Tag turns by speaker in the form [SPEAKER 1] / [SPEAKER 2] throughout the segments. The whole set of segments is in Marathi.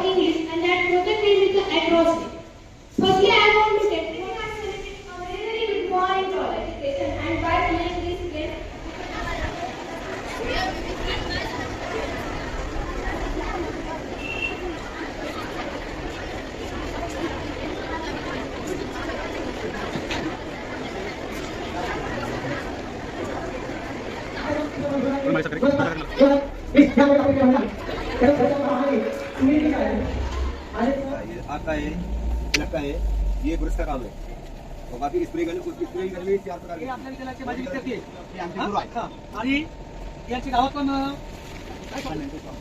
[SPEAKER 1] spoken English and that protect him with the adversity. Firstly, I want to take Telangana celebrate a very very good into our education and by playing this game.
[SPEAKER 2] आता है लगता है ये ब्रश का काम है और बाकी स्प्रे करने कुछ स्प्रे करने चार प्रकार.
[SPEAKER 3] आणि यांची गावात पण?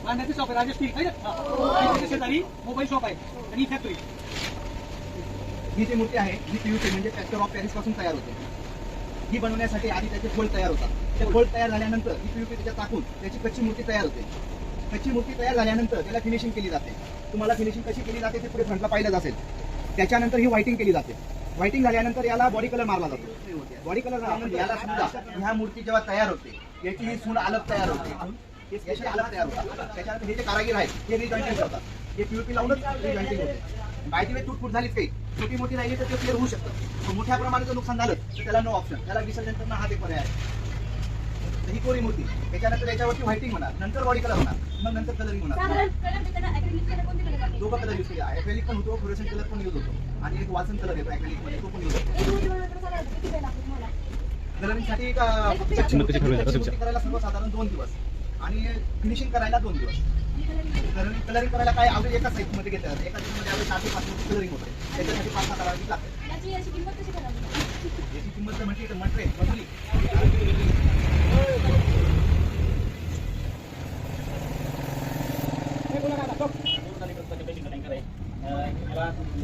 [SPEAKER 3] भांड्याचं शॉप आहे. राजेश आहे? हा. शेजारी मोबाईल शॉप आहे. आणि फॅक्टरी
[SPEAKER 2] ही जी मूर्ती आहे ही पीयूसी म्हणजे फॅक्टर ऑफ पॅरिसपासून तयार होते. ही बनवण्यासाठी आधी त्याचे खोल तयार होतात. ते खोल तयार झाल्यानंतर ही पीयूपी त्याच्यात टाकून त्याची कच्ची मूर्ती तयार होते. कच्ची मूर्ती तयार झाल्यानंतर त्याला फिनिशिंग केली जाते. तुम्हाला फिनिशिंग कशी केली जाते ते पुढे फ्रंटला पाहिलं असेल. त्याच्यानंतर ही व्हायटिंग केली जाते. व्हायटिंग झाल्यानंतर याला बॉडी कलर मारला जातो. बॉडी कलर झाल्यानंतर याला सुद्धा ह्या मूर्ती जेव्हा तयार होते याची ही सून अलग तयार होते. याची तयार होतात. त्याच्यानंतर हे जे कारागीर आहेत हे रिजॉइंटिंग करतात. हे पीओपी लावूनच रिजॉइंटिंग होते. माहिती वे तुटफूट झालीच काही. छोटी मोठी राहिली तर ते क्लिअर होऊ शकतं. मोठ्या प्रमाणाचं नुकसान झालं तर त्याला नो ऑप्शन त्याला विसर्जन करणं हा एक पर्याय आहे. तर ही कोरी मूर्ती. त्याच्यानंतर याच्यावरती व्हायटिंग होणार नंतर बॉडी कलर होणार मग नंतर कलरिंग होणार?
[SPEAKER 1] दोघं कलर यूज
[SPEAKER 2] केले. ऍक्रेलिक पण होतो फ्लोरेसेंट कलर पण यूज होतो. आणि एक वासन कलर येतो ऍक्रेलिकमध्ये तो पण यूज होतो? कलरिंगसाठी करायला सर्वसाधारण दोन दिवस. आणि फिनिशिंग करायला दोन दिवस. कलरिंग कलरिंग करायला? काय अवरेज एका साईजमध्ये घेतात. एका साईजमध्ये अवरेज चार ते पाच मिनिट कलरिंग होते त्याच्यासाठी पाच सहा करावी? लागते
[SPEAKER 1] याची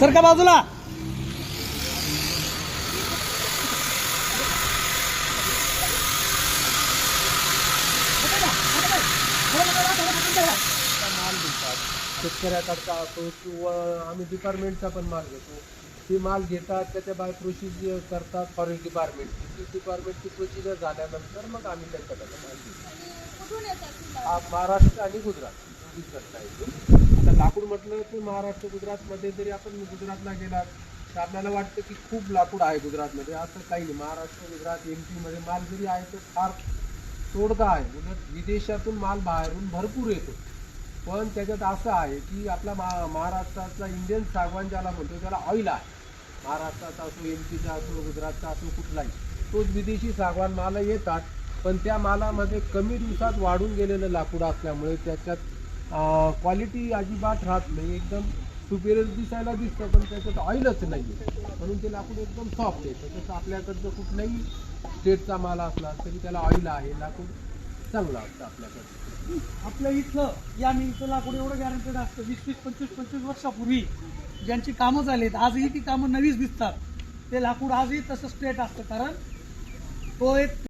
[SPEAKER 3] सर का बाजूला?
[SPEAKER 4] शेतकऱ्याकडचा असो किंवा आम्ही डिपार्टमेंटचा पण माल घेतो. ते माल घेतात त्याच्या बाय प्रोसिजर करतात फॉरेस्ट डिपार्टमेंट ती डिपार्टमेंटची प्रोसिजर झाल्यानंतर मग आम्ही त्यांच्याकडे माल घेतो.
[SPEAKER 1] हा
[SPEAKER 4] महाराष्ट्र आणि गुजरात. दोन्हीच रस्ता आहे तो. आता लाकूड म्हटलं तर महाराष्ट्र गुजरातमध्ये जरी आपण गुजरातला गेलात तर आपल्याला वाटतं की खूप लाकूड आहे गुजरातमध्ये. असं काही नाही. महाराष्ट्र गुजरात एम पीमध्ये माल जरी आहे तर फार तोडगा आहे. उलट विदेशातून माल बाहेरून भरपूर येतो. पण त्याच्यात असं आहे की आपला महा महाराष्ट्राचा इंडियन सागवान ज्याला म्हणतो त्याला ऑइल आहे. महाराष्ट्राचा असो एम पीचा असो गुजरातचा असो कुठलाही तोच विदेशी सागवान माल येतात. पण त्या मालामध्ये कमी दिवसात वाढून गेलेलं लाकूड असल्यामुळे त्याच्यात क्वालिटी अजिबात राहत नाही. एकदम सुपेरियर दिसायला दिसतं पण त्याच्यात ऑइलच नाही म्हणून ते लाकूड एकदम सॉफ्ट आहे. तसं आपल्याकडचं कुठलाही स्टेटचा माल असला तरी त्याला ऑइल आहे. लाकूड चांगलं असतं आपल्याकडं.
[SPEAKER 3] आपल्या इथलं या मिलचं लाकूड एवढं गॅरंटेड असतं वीस वीस पंचवीस पंचवीस वर्षापूर्वी ज्यांची कामं झालीत आजही ती कामं नवीच दिसतात. ते लाकूड आजही तसं स्ट्रेट असतं कारण तो एक